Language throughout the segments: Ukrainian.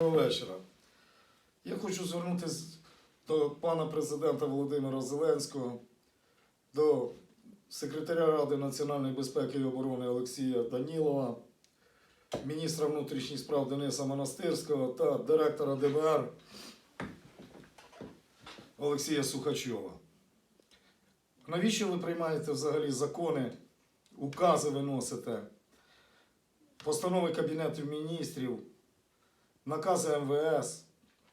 Доброго вечора. Я хочу звернутися до пана президента Володимира Зеленського, до секретаря Ради національної безпеки і оборони Олексія Данілова, міністра внутрішніх справ Дениса Монастирського та директора ДБР Олексія Сухачова. Навіщо ви приймаєте взагалі закони, укази виносите, постанови Кабінету міністрів? Накази МВС,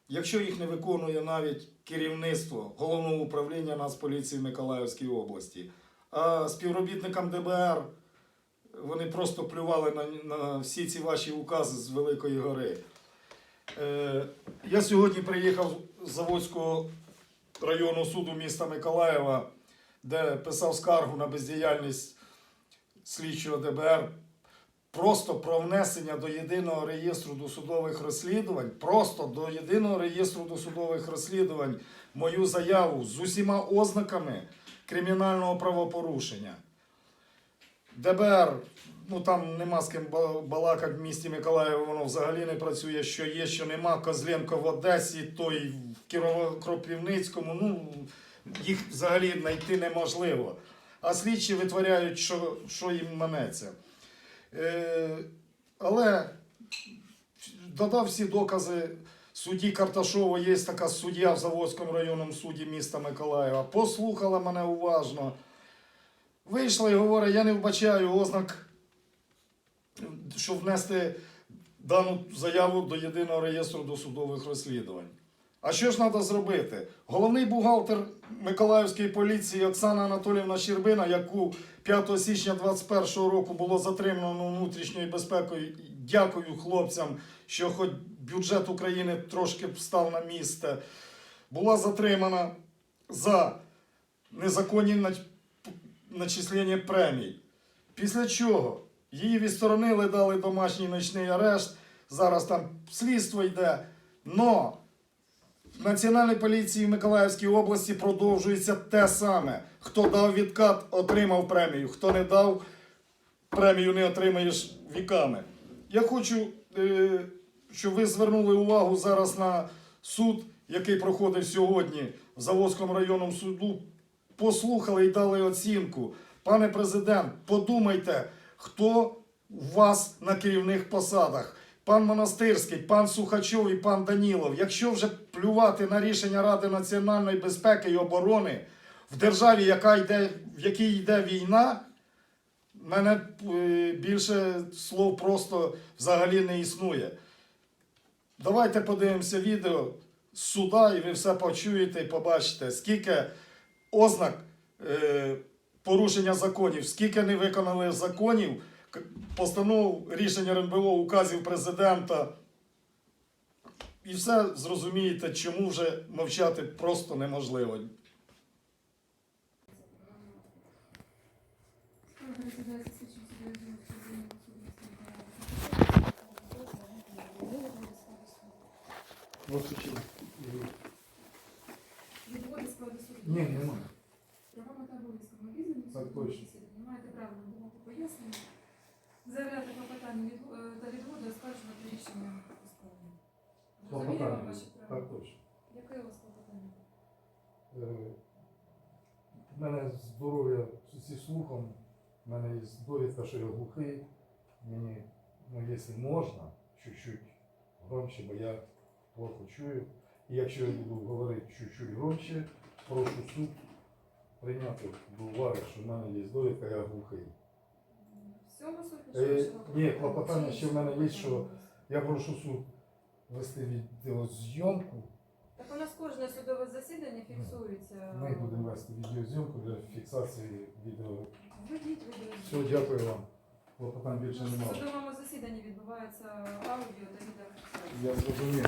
якщо їх не виконує навіть керівництво головного управління Нацполіції Миколаївської області, а співробітникам ДБР вони просто плювали на, на всі ці ваші укази з Великої гори. Е, я сьогодні приїхав з Заводського районного суду міста Миколаєва, де писав скаргу на бездіяльність слідчого ДБР просто про внесення до єдиного реєстру досудових розслідувань, просто до єдиного реєстру досудових розслідувань мою заяву з усіма ознаками кримінального правопорушення. ДБР, ну там нема з ким ба- балакати в місті Миколаєві, воно взагалі не працює, що є, що нема. Козленко в Одесі, той в Кірово-Кропивницькому, ну їх взагалі знайти неможливо. А слідчі витворяють, що, що їм манеться. Е, але додав всі докази судді Карташова, є така суддя в Заводському районному суді міста Миколаєва. Послухала мене уважно. Вийшла і говорить, я не вбачаю ознак, щоб внести дану заяву до єдиного реєстру досудових розслідувань. А що ж треба зробити? Головний бухгалтер Миколаївської поліції Оксана Анатоліївна Щербина, яку 5 січня 2021 року було затримано внутрішньою безпекою. Дякую хлопцям, що хоч бюджет України трошки встав на місце. Була затримана за незаконні нач- начислення премій. Після чого її відсторонили, дали домашній ночний арешт. Зараз там слідство йде. Но Національній поліції Миколаївській області продовжується те саме. Хто дав відкат, отримав премію. Хто не дав, премію не отримаєш віками. Я хочу, е, щоб ви звернули увагу зараз на суд, який проходив сьогодні в Заводському районному суду. Послухали і дали оцінку. Пане президент, подумайте, хто у вас на керівних посадах. Пан Монастирський, пан Сухачов і пан Данілов. Якщо вже плювати на рішення Ради національної безпеки і оборони в державі, яка йде, в якій йде війна, мене е, більше слов просто взагалі не існує. Давайте подивимося відео з суда, і ви все почуєте і побачите, скільки ознак е, порушення законів, скільки не виконали законів, постанов рішення РНБО, указів президента. І все зрозумієте, чому вже мовчати просто неможливо. Ні, нема. Програма та обов'язком обізнані. Так точно. Маєте право надавати пояснення. Заявляти клопотання від, е, та відводи оскаржувати рішення Клопотання. ваші права? Так точно. Яке у вас клопотання? Е, У мене здоров'я зі слухом, у мене є довідка, що я глухий. Мені, ну, якщо можна, чуть-чуть громче, бо я плохо чую. І якщо я буду говорити чуть-чуть громче, прошу суд прийняти до уваги, що в мене є довідка, я глухий. Всього суть Е, ні, клопотання ще в мене є, що Я прошу суд вести відеозйомку. Так у нас кожне судове засідання фіксується. Ми будемо вести відеозйомку для фіксації відео. Введіть відео. Все, дякую вам. Клопотань більше У немає. судовому засіданні відбувається аудіо та відеофіксація. Я зрозумів.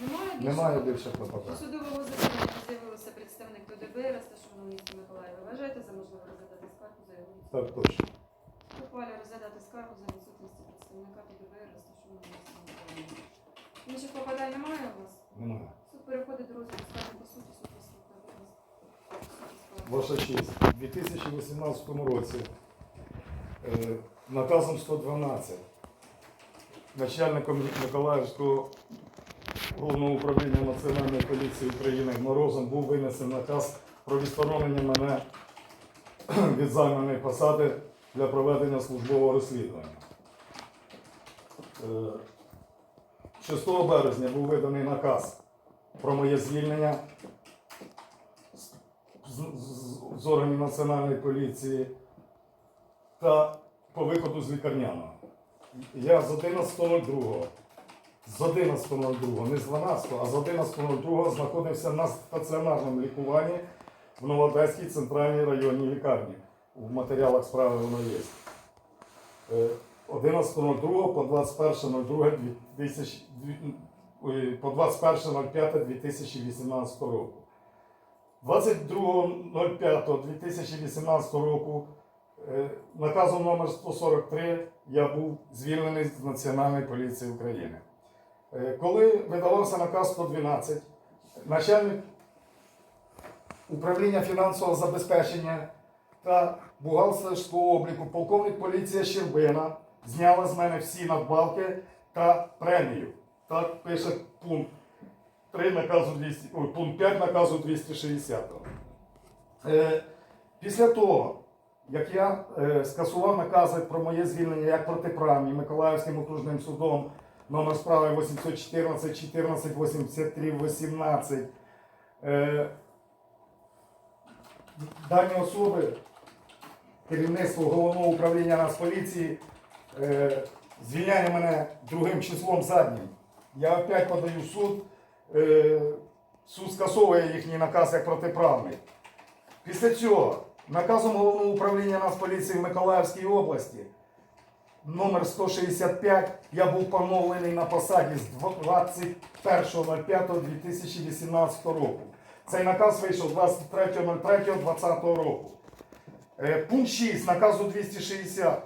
Немає більше? Немає більше До клопотань. судового засідання з'явився представник до ДБР, розташованого в місті Миколаєва. Вважаєте за можливе розглядати скаргу за його відсутність? Так точно. Ухвалі розглядати скаргу за відсутністю представника ДБР, розташованого місті Миколаєва. Інших попадань немає у вас? Немає. Суд переходить до розгляду скарги по суті. Суд Ваша честь, у 2018 році е, наказом 112 начальником Миколаївського головного управління Національної поліції України Морозом був винесений наказ про відсторонення мене від займаної посади для проведення службового розслідування. Е, 6 березня був виданий наказ про моє звільнення з органів Національної поліції та по виходу з лікарняного. Я з 11.02, з 11.02, не з 12, а з 11.02 знаходився на стаціонарному лікуванні в Новодеській центральній районній лікарні. В матеріалах справи воно є. Е, 11.02 по 21.02.2000 ой, по 21.05.2018 року. 22.05.2018 року е, наказом номер 143 я був звільнений з Національної поліції України. Е, Коли видавався наказ 112, начальник управління фінансового забезпечення та бухгалтерського обліку полковник поліції Щербина зняла з мене всі надбавки та премію. Так пише пункт 3 наказу 200, ой, пункт 5 наказу 260. Е, після того, як я е, скасував накази про моє звільнення як протиправні Миколаївським окружним судом номер справи 814 14 83 18, е, дані особи керівництво головного управління Нацполіції е, звільняє мене другим числом заднім. Я опять подаю в суд. Е, суд скасовує їхній наказ як протиправний. Після цього наказом головного управління Нацполіції в Миколаївській області номер 165 я був поновлений на посаді з 21.05.2018 року. Цей наказ вийшов 23.03.2020 року. Е, Пункт 6 наказу 260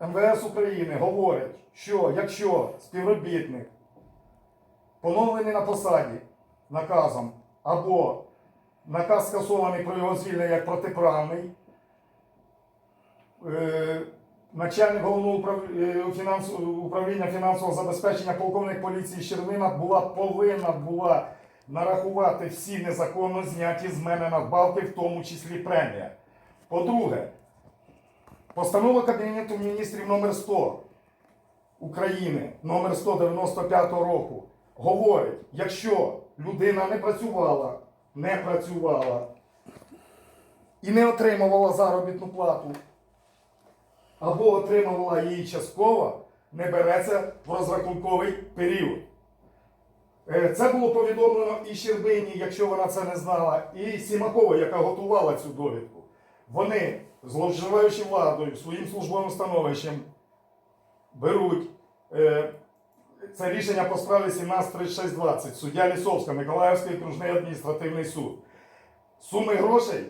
МВС України говорить, що якщо співробітник поновлений на посаді наказом або наказ скасований про його звільнення як протиправний, е, начальник головного е, управління фінансового забезпечення полковник поліції Щербина була повинна була нарахувати всі незаконно зняті з мене надбавки, в тому числі премія. По-друге, постанова Кабінету міністрів номер 100 України номер 195 року говорить, якщо людина не працювала, не працювала і не отримувала заробітну плату, або отримувала її частково, не береться в розрахунковий період. Е, Це було повідомлено і Щербині, якщо вона це не знала, і Сімакова, яка готувала цю довідку. Вони, зловживаючи владою своїм службовим становищем, беруть е, це рішення по справі 173620, суддя Лісовська, Миколаївський окружний адміністративний суд. Суми грошей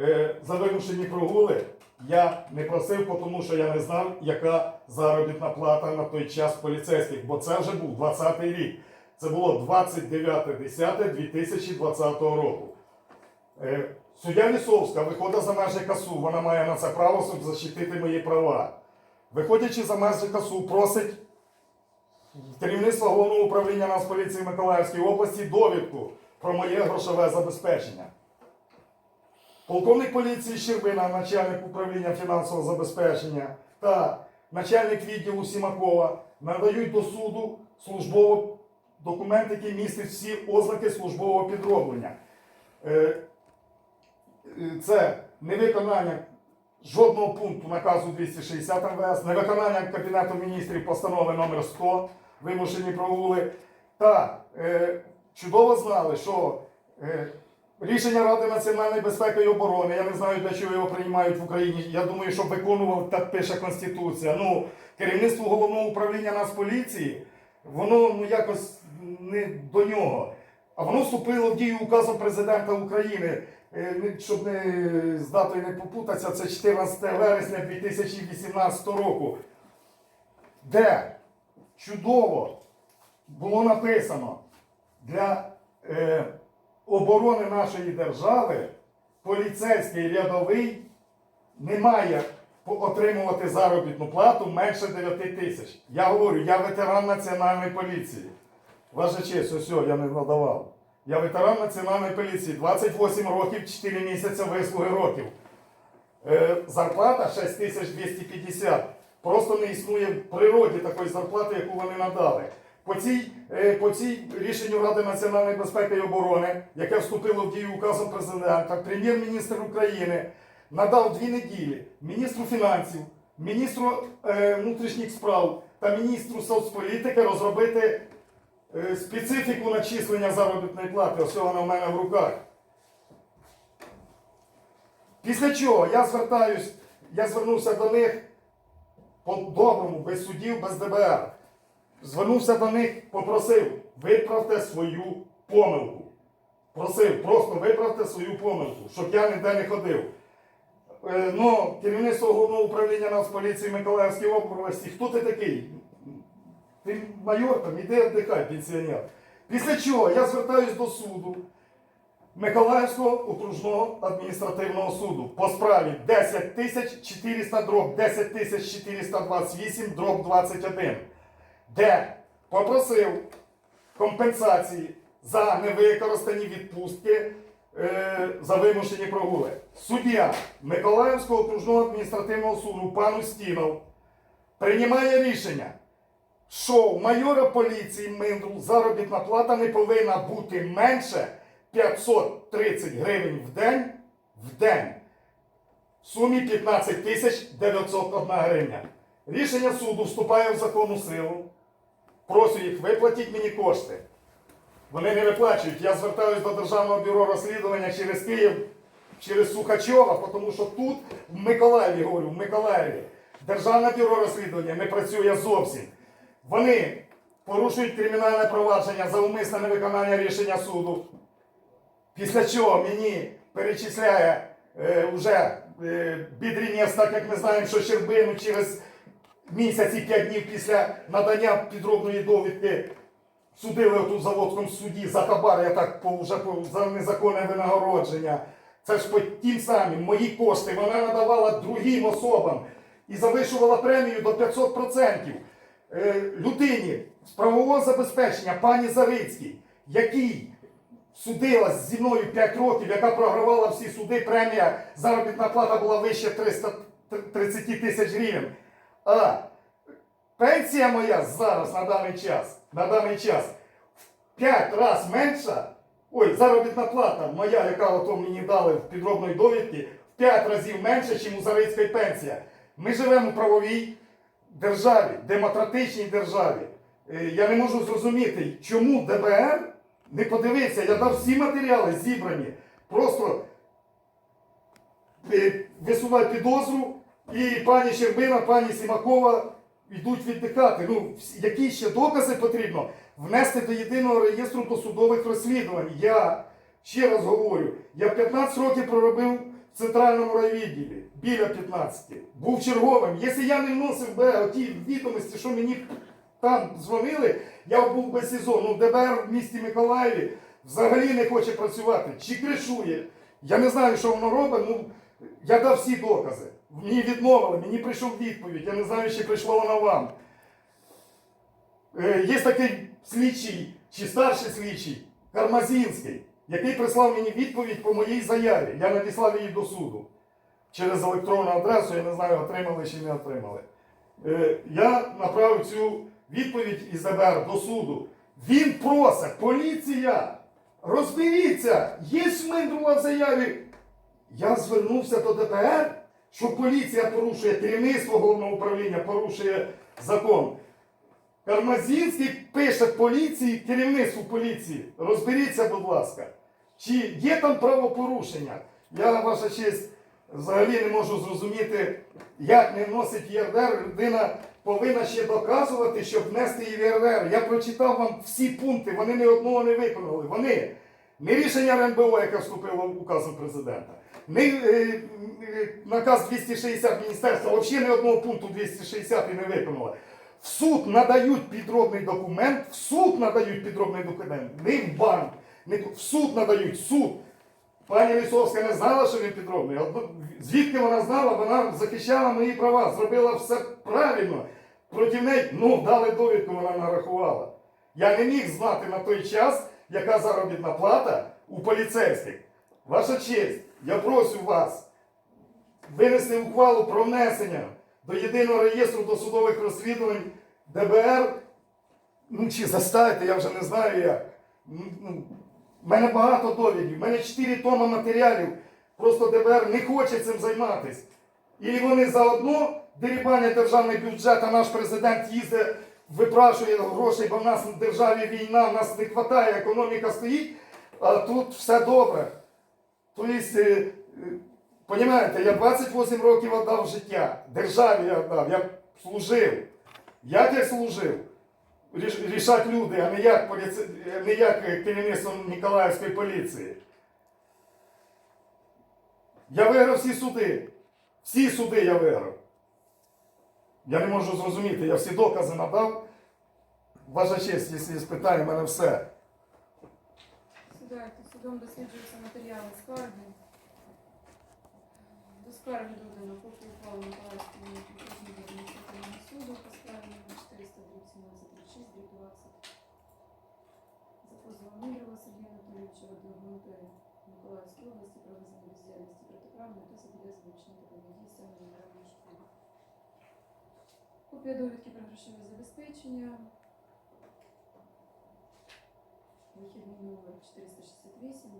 е, за вимушені прогули я не просив, тому що я не знав, яка заробітна плата на той час поліцейських, бо це вже був 20-й рік. Це було 29.10.2020 року. Е, Суддя Лісовська виходить за межі касу, вона має на це право, щоб захистити мої права. Виходячи за межі касу, просить керівництво головного управління Нацполіції Миколаївської області довідку про моє грошове забезпечення. Полковник поліції Щербина, начальник управління фінансового забезпечення та начальник відділу Сімакова надають до суду службовий документ, який містить всі ознаки службового підроблення. Е, е, Це невиконання жодного пункту наказу 260 МВС, невиконання Кабінету міністрів постанови номер 100 вимушені прогули. Та е, чудово знали, що рішення Ради національної безпеки і оборони, я не знаю, для чого його приймають в Україні. Я думаю, щоб виконував, так пише Конституція. Ну, керівництво головного управління Нацполіції, воно ну, якось не до нього. А воно вступило в дію указом президента України. Е, Щоб не з датою не попутатися, це 14 вересня 2018 року, де чудово було написано для е, оборони нашої держави поліцейський рядовий не має отримувати заробітну плату менше 9 тисяч. Я говорю, я ветеран національної поліції. Ваша честь, ось я не надавав. Я ветеран національної поліції, 28 років, 4 місяці вислуги років. Е, зарплата 6250. Просто не існує в природі такої зарплати, яку вони надали. По цій, е, по цій рішенню Ради національної безпеки і оборони, яке вступило в дію указом президента, прем'єр-міністр України надав дві неділі міністру фінансів, міністру е, внутрішніх справ та міністру соцполітики розробити специфіку начислення заробітної плати. Ось вона в мене в руках. Після чого я звертаюсь, я звернувся до них по-доброму, без судів, без ДБР. Звернувся до них, попросив, виправте свою помилку. Просив, просто виправте свою помилку, щоб я ніде не ходив. Е, ну, керівництво головного управління Нацполіції Миколаївської області, хто ти такий? Ти майор там, іди віддихай, пенсіонер. Після чого я звертаюсь до суду Миколаївського окружного адміністративного суду по справі 10 400 дроб 10 428 дроб 21, де попросив компенсації за невикористані відпустки е, за вимушені прогули. Суддя Миколаївського окружного адміністративного суду пан Устінов приймає рішення, що у майора поліції Миндру заробітна плата не повинна бути менше 530 гривень в день в день в сумі 15 тисяч 901 гривня. Рішення суду вступає в законну силу. Прошу їх, виплатіть мені кошти. Вони не виплачують. Я звертаюся до Державного бюро розслідування через Київ, через Сухачова, тому що тут, в Миколаєві, говорю, в Миколаєві, Державне бюро розслідування не працює зовсім. Вони порушують кримінальне провадження за умисне невиконання рішення суду. Після чого мені перечисляє е, вже е, Бідрінєс, так як ми знаємо, що Щербину через місяць і п'ять днів після надання підробної довідки судили тут Заводському суді за хабар, я так по, вже по, за незаконне винагородження. Це ж по тим самим мої кошти вона надавала другим особам і завишувала премію до 500%. Е, людині з правового забезпечення пані Зарицькій, який судилась зі мною 5 років, яка програвала всі суди, премія, заробітна плата була вище 330 тисяч гривень. А пенсія моя зараз на даний час, на даний час в 5 разів менша. Ой, заробітна плата моя, яка ото мені дали в підробної довідки, в 5 разів менше, ніж у Зарицької пенсія. Ми живемо у правовій державі, демократичній державі. Е, Я не можу зрозуміти, чому ДБР не подивився, я дав всі матеріали зібрані. Просто е, висувай підозру, і пані Щербина, пані Сімакова йдуть віддихати. Ну, які ще докази потрібно внести до єдиного реєстру досудових розслідувань. Я ще раз говорю, я 15 років проробив в центральному райвідділі, біля 15. Був черговим. Якщо я не вносив би ті відомості, що мені там дзвонили, я був би СІЗО. Ну, ДБР в місті Миколаєві взагалі не хоче працювати, чи кришує. Я не знаю, що воно робить. Ну, я дав всі докази. Мені відмовили, мені прийшов відповідь. Я не знаю, чи прийшла вона вам. Е, Є такий слідчий, чи старший слідчий, Кармазінський, який прислав мені відповідь по моїй заяві. Я надіслав її до суду через електронну адресу, я не знаю, отримали чи не отримали. Е, Я направив цю відповідь із ДБР до суду. Він просить, поліція, розберіться, є Шминдрула в заяві. Я звернувся до ДБР, що поліція порушує, керівництво головного управління порушує закон. Кармазінський пише поліції, керівництву поліції. Розберіться, будь ласка, чи є там правопорушення. Я, ваша честь, взагалі не можу зрозуміти, як не вносить ЄРДР. Людина повинна ще доказувати, щоб внести її в ЄРДР. Я прочитав вам всі пункти, вони ні одного не виконали. Вони не рішення РНБО, яке вступило в указом президента, не е, е, наказ 260 міністерства, взагалі ні одного пункту 260 і не виконала. В суд надають підробний документ, в суд надають підробний документ, не в банк, не в суд надають суд. Пані Лісовська не знала, що він підробний. Ну, Звідки вона знала, вона захищала мої права, зробила все правильно. Проти неї, ну, дали довідку, вона нарахувала. Я не міг знати на той час, яка заробітна плата у поліцейських. Ваша честь, я прошу вас винести ухвалу про внесення до єдиного реєстру досудових розслідувань ДБР. Ну, чи заставити, я вже не знаю як. В мене багато довідів, в мене 4 томи матеріалів. Просто ДБР не хоче цим займатися. І вони заодно дерибанять державний бюджет, а наш президент їздить, випрашує грошей, бо в нас в державі війна, в нас не вистачає, економіка стоїть, а тут все добре. Тобто, е, е, я 28 років віддав життя. Державі я віддав, я служив. Як я служив? рішать люди, а не як, поліці... не як керівництво Ніколаївської поліції. Я виграв всі суди. Всі суди я виграв. Я не можу зрозуміти, я всі докази надав. Ваша честь, якщо спитає в мене все. Сідайте, судом досліджуються матеріали скарги. До скарги додано поки ухвали Миколаївського адміністративного суду по скаргі 417 6 20. Запрозвонила Сергія Анатолійовича Водогонтаря Миколаївської області про визнання бездіяльності протиправної та зобов'язані вчинити поведінки саме генеральної школи. Копія довідки про грошове забезпечення. Вихідний номер 468,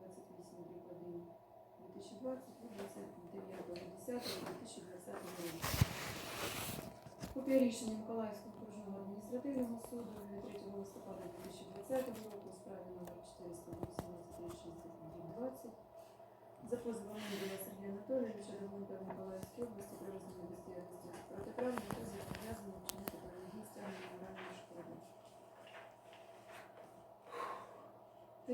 28, 1, 2020, 29, 10, 2020 року. Копія рішення Миколаївського адміністративного суду від 3 листопада 2020 року справі номер 418 за позовом Мінділа Сергія Анатолійовича ГУНП Миколаївської області про визнання бездіяльності протиправної та зобов'язання вчинити бойові стягнення моральної шкоди.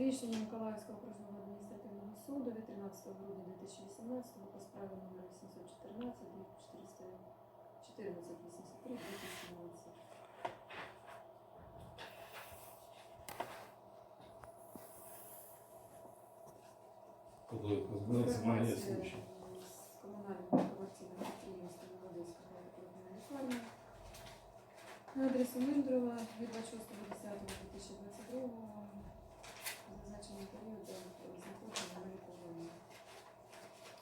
Рішення Миколаївського окружного адміністративного суду від 13 грудня 2018 по справі номер 814 від 414 83 2017. Коли Інформація з комунального комерційного адресу Миндрова від 26.10.2022 зазначений період знаходження на лікуванні.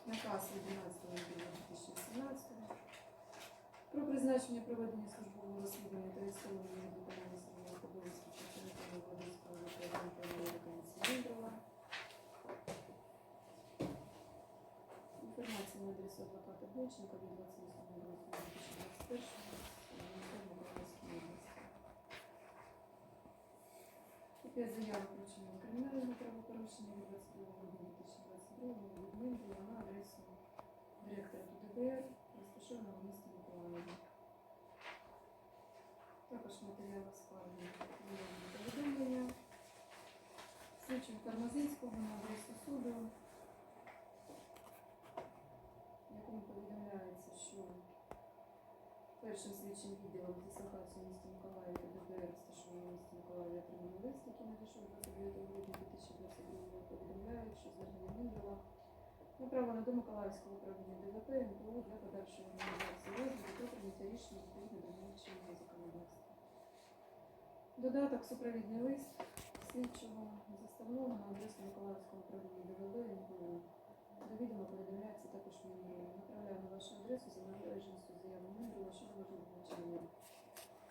Наказ від 12.09.2018 про призначення проведення службового розслідування та відсторонення від виконання службових обов'язків працівниками Володимирського районного лікарні Адресу адвоката Бойченка від 28.08.2021 Миколаївської області. Копія заяви про кримінального правопорушення від 22 грудня 2022 від Мінділа на адресу директора ДБР, розташованого в місті Миколаєві. Також матеріали складені повідомлення. Слідчим Кармазинського на адресу суду в якому повідомляється, що першим слідчим відділом дислокації в місті Миколаїві ДБР розташованого в місті Миколаєві отримали лист, який надійшов 29 грудня 2022 року, повідомляють, що звернення Міндела направлено до Миколаївського управління ДВП МПУ для подальшої організації розгляду та прийняття рішення відповідно до вимог законодавства. Додаток супровідний лист слідчого заставного на адресу Миколаївського управління ДВБ МПУ. До відома повідомляється також мені направляю на вашу адресу за належністю заяви Міндрова щодо можливого вчинення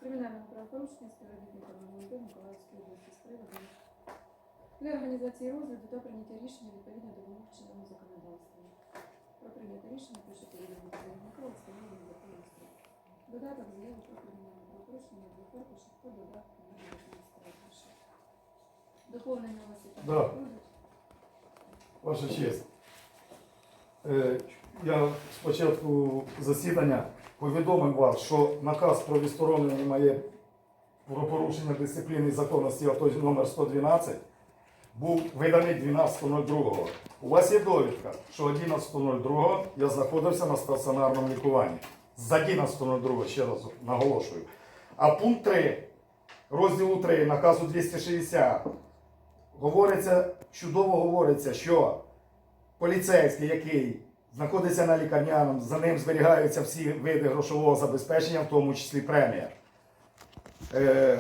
кримінального правопорушення співробітниками МВД Миколаївської області з приводу для організації розгляду та прийняття рішення відповідно до вимог чинного законодавства. Про прийняте рішення пише повідомлення заявника у встановлений законом строк. Додаток заяви про кримінальне правопорушення для аркушів та додатку на 19 аркушів. Доповнення у вас і так Да. будуть. Ваша честь. Е, Я спочатку засідання повідомив вас, що наказ про відсторонення моє про порушення дисципліни і законності АТО номер 112 був виданий 12.02. У вас є довідка, що 11.02 я знаходився на стаціонарному лікуванні. З 11.02, ще раз наголошую. А пункт 3 розділу 3 наказу 260 говориться, чудово говориться, що поліцейський, який знаходиться на лікарняному, за ним зберігаються всі види грошового забезпечення, в тому числі премія. Е,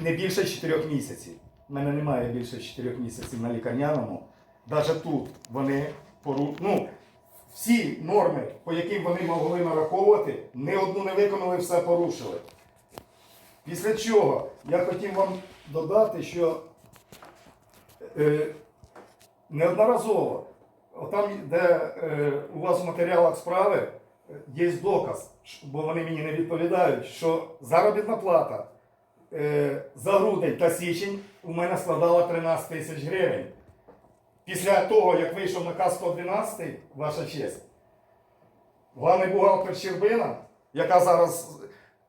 не більше 4 місяців. У мене немає більше 4 місяців на лікарняному. Навіть тут вони пору... ну, всі норми, по яким вони могли нараховувати, ні одну не виконали, все порушили. Після чого я хотів вам додати, що е, неодноразово, там, де е, у вас в матеріалах справи е, є доказ, бо вони мені не відповідають, що заробітна плата е, за грудень та січень у мене складала 13 тисяч гривень. Після того, як вийшов наказ 112, ваша честь, главний бухгалтер Щербина, яка зараз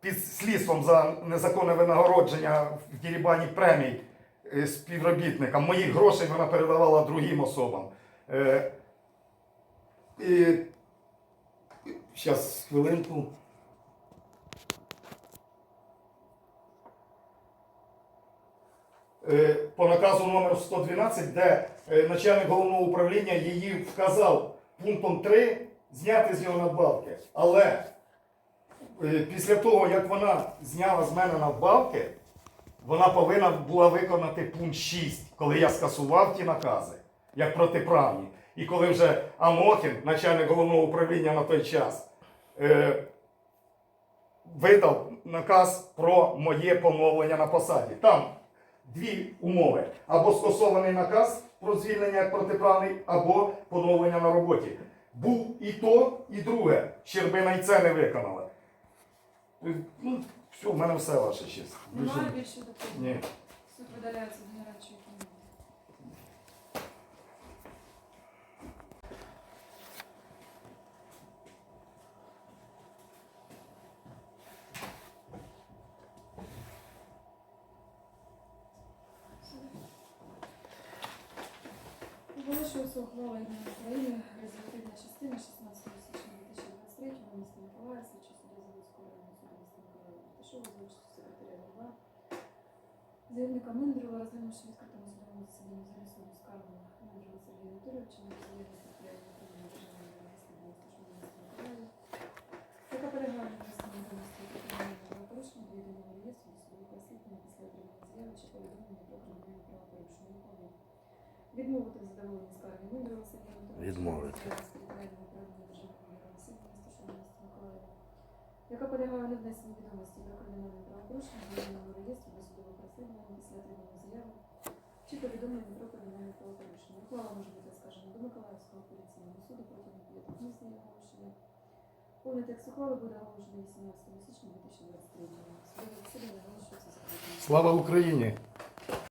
під слідством за незаконне винагородження в дірібані премій співробітникам, моїх грошей вона передавала другим особам. Е, і, Зараз, хвилинку. Е, по наказу номер 112, де е, начальник головного управління її вказав пунктом 3 зняти з нього надбавки. Але е, після того, як вона зняла з мене надбавки, вона повинна була виконати пункт 6, коли я скасував ті накази, як протиправні. І коли вже Амохін, начальник головного управління на той час, е, видав наказ про моє поновлення на посаді. Там дві умови: або скасований наказ про звільнення як протиправний, або поновлення на роботі. Був і то, і друге. Щербина і це не виконала. Ну, все, в мене все ваше честь. Немає більше доповнень? Ні. Суд видаляється генеральної кімнати. Оголошується ухвала Єдиної України, резолютивна частина 16 січня 2023 міста Миколаїв, слідчий суддя Заводського районного суду міста Миколаїв. Ташова за участю секретаря ГВА. Заявника Розглянувши відкритому судовому засіданні суду скаргу Мендрова Сергія Анатолійовича на заяву територіального управління державної Шумі міста Миколаїв, яка передала на відомості кримінального правопорушення до єдиного реєстру досудових розслідування після отримання заяви чи повідомлення про кримінальне правопорушення ухвалу. Відмовити в задоволенні скарги Мендрова Сергія Анатолійовича Відмовити. Миколаїв, яка полягає на внесенні відомості про кримінальне правопорушення до єдиного реєстру досудових розслідувань після отримання заяви чи повідомлення про кримінальне правопорушення. Ухвала може бути оскаржена до Миколаївського апеляційного суду протягом п'яти місяців з її оголошення. Повний текст ухвали буде оголошений 18 січня 2023 року. Судове засідання оголошується закритим. Слава Україні!